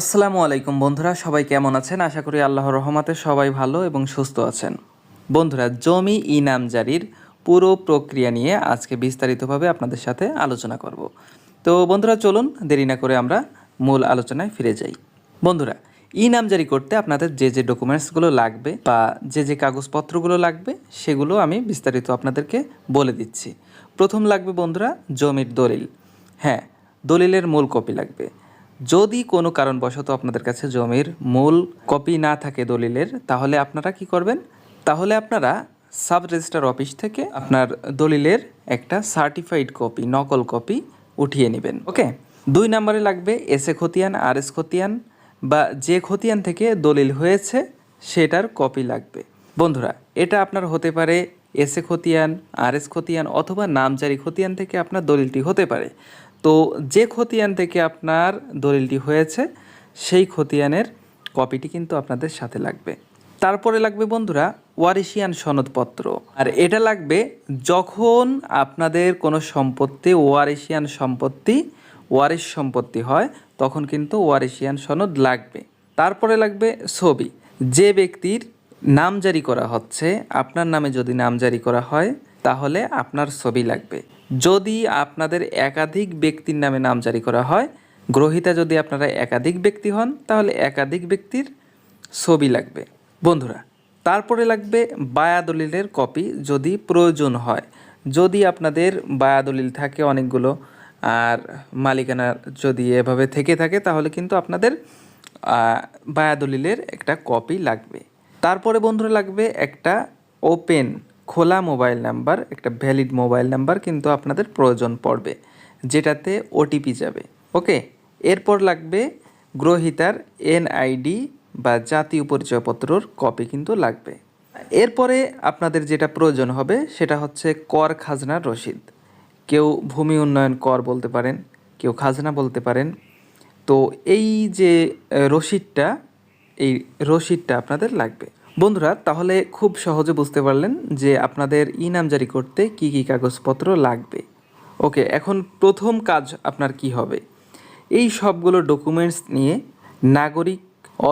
আসসালামু আলাইকুম বন্ধুরা, সবাই কেমন আছেন? আশা করি আল্লাহর রহমতে সবাই ভালো এবং সুস্থ আছেন। বন্ধুরা, জমি, ইনাম জারির পুরো প্রক্রিয়া নিয়ে আজকে বিস্তারিতভাবে আপনাদের সাথে আলোচনা করব। তো বন্ধুরা, চলুন দেরি না করে আমরা মূল আলোচনায় ফিরে যাই। বন্ধুরা ই নাম জারি করতে আপনাদের যে যে ডকুমেন্টসগুলো লাগবে বা যে যে কাগজপত্রগুলো লাগবে, সেগুলো আমি বিস্তারিত আপনাদেরকে বলে দিচ্ছি। প্রথম লাগবে বন্ধুরা, জমির দলিল। হ্যাঁ দলিলের মূল কপি লাগবে। যদি কোনো কারণবশত আপনাদের কাছে জমির মূল কপি না থাকে দলিলের, তাহলে আপনারা কি করবেন? তাহলে আপনারা সাব রেজিস্ট্রার অফিস থেকে আপনার দলিলের একটা সার্টিফাইড কপি, নকল কপি উঠিয়ে নেবেন, ওকে? দুই নম্বরে লাগবে এস এ খতিয়ান, আর এস খতিয়ান, বা যে খতিয়ান থেকে দলিল হয়েছে সেটার কপি লাগবে। বন্ধুরা, এটা আপনার হতে পারে এস এ খতিয়ান, আর এস খতিয়ান, অথবা নামজারি খতিয়ান থেকে আপনার দলিলটি হতে পারে। তো যে খতিয়ান থেকে আপনার দলিলটি হয়েছে, সেই খতিয়ানের কপিটি কিন্তু আপনাদের সাথে লাগবে। তারপরে লাগবে বন্ধুরা, ওয়ারিশিয়ান সনদপত্র। আর এটা লাগবে যখন আপনাদের কোনো সম্পত্তি, ওয়ারিশিয়ান সম্পত্তি, ওয়ারিশ সম্পত্তি হয়, তখন কিন্তু ওয়ারিশিয়ান সনদ লাগবে। তারপরে লাগবে ছবি। যে ব্যক্তির নাম জারি করা হচ্ছে, আপনার নামে যদি নাম জারি করা হয়, তাহলে আপনার ছবি লাগবে। যদি আপনাদের একাধিক ব্যক্তির নামে নাম জারি করা হয়, গ্রহিতা যদি আপনারা একাধিক ব্যক্তি হন, তাহলে একাধিক ব্যক্তির ছবি লাগবে। বন্ধুরা, তারপরে লাগবে বায়া দলিলের কপি যদি প্রয়োজন হয়। যদি আপনাদের বায়া দলিল থাকে অনেকগুলো, আর মালিকানা যদি এভাবে থেকে থাকে, তাহলে কিন্তু আপনাদের বায়া দলিলের একটা কপি লাগবে। তারপরে বন্ধুরা লাগবে একটা ওপেন খোলা মোবাইল নাম্বার, একটা ভ্যালিড মোবাইল নাম্বার কিন্তু আপনাদের প্রয়োজন পড়বে, যেটাতে ওটিপি যাবে ওকে এরপর লাগবে গ্রহিতার এনআইডি বা জাতীয় পরিচয়পত্রর কপি কিন্তু লাগবে। এরপরে আপনাদের যেটা প্রয়োজন হবে, সেটা হচ্ছে কর খাজনার রসিদ। কেউ ভূমি উন্নয়ন কর বলতে পারেন, কেউ খাজনা বলতে পারেন। তো এই যে রসিদটা, এই রসিদটা আপনাদের লাগবে। বন্ধুরা, তাহলে খুব সহজে বুঝতে পারলেন যে আপনাদের ই নাম জারি করতে কি কি কাগজপত্র লাগবে। ওকে, এখন প্রথম কাজ আপনার কি হবে? এই সবগুলো ডকুমেন্টস নিয়ে নাগরিক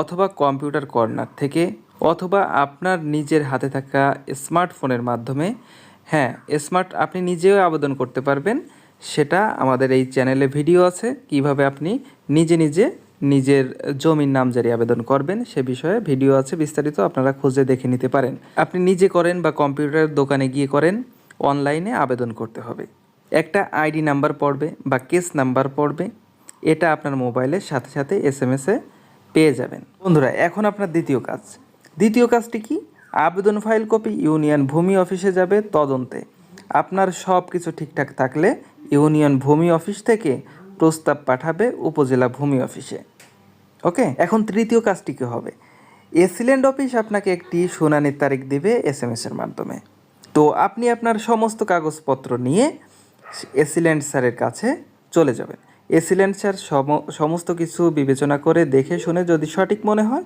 অথবা কম্পিউটার কর্নার থেকে অথবা আপনার নিজের হাতে থাকা স্মার্টফোনের মাধ্যমে হ্যাঁ স্মার্ট আপনি নিজেও আবেদন করতে পারবেন। সেটা আমাদের এই চ্যানেলে ভিডিও আছে, কীভাবে আপনি নিজে নিজে নিজের জমির নামজারি আবেদন করবেন, সে বিষয়ে ভিডিও আছে বিস্তারিত, আপনারা খুঁজে দেখে নিতে পারেন। আপনি নিজে করেন বা কম্পিউটার দোকানে গিয়ে করেন, অনলাইনে আবেদন করতে হবে। একটা আইডি নাম্বার পড়বে বা কেস নাম্বার পড়বে, এটা আপনার মোবাইলের সাথে সাথে এস এম এসে পেয়ে যাবেন। বন্ধুরা, এখন আপনার দ্বিতীয় কাজ। দ্বিতীয় কাজটি কি? আবেদন ফাইল কপি ইউনিয়ন ভূমি অফিসে যাবে তদন্তে। আপনার সব কিছু ঠিকঠাক থাকলে ইউনিয়ন ভূমি অফিস থেকে প্রস্তাব পাঠাবে উপজেলা ভূমি অফিসে। ওকে এখন তৃতীয় কাজটি কী হবে? এসিল্যান্ড অফিস আপনাকে একটি শুনানির তারিখ দিবে এস এম এর মাধ্যমে। তো আপনি আপনার সমস্ত কাগজপত্র নিয়ে এসিল্যান্ড স্যারের কাছে চলে যাবেন। এসিল্যান্ড স্যার সম- সমস্ত কিছু বিবেচনা করে দেখে শুনে যদি সঠিক মনে হয়,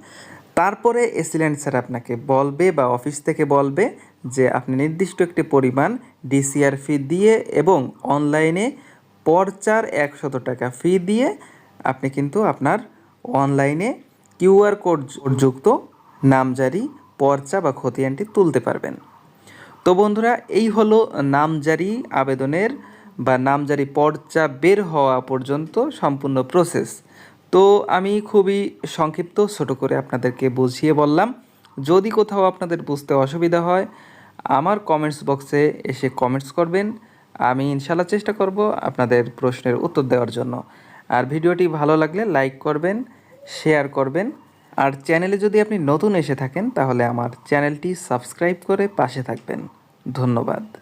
তারপরে এসিল্যান্ড স্যার আপনাকে বলবে বা অফিস থেকে বলবে যে আপনি নির্দিষ্ট একটি পরিমাণ ডিসিআর ফি দিয়ে এবং অনলাইনে পরচার একশত টাকা ফি দিয়ে আপনি কিন্তু আপনার অনলাইনে কিউআর কোড যুক্ত নামজারি পর্চা বা খতিয়ানটি তুলতে পারবেন। তো বন্ধুরা, এই হলো নামজারি আবেদনের বা নামজারি পর্চা বের হওয়া পর্যন্ত সম্পূর্ণ প্রসেস। তো আমি খুবই সংক্ষিপ্ত, ছোট করে আপনাদেরকে বুঝিয়ে বললাম। যদি কোথাও আপনাদের বুঝতে অসুবিধা হয়, আমার কমেন্টস বক্সে এসে কমেন্টস করবেন। আমি ইনশাল্লাহ চেষ্টা করব আপনাদের প্রশ্নের উত্তর দেওয়ার জন্য। আর ভিডিওটি ভালো লাগলে লাইক করবেন শেয়ার করবেন। আর চ্যানেলে যদি আপনি নতুন এসে থাকেন, তাহলে আমার চ্যানেলটি সাবস্ক্রাইব করে পাশে থাকবেন। ধন্যবাদ।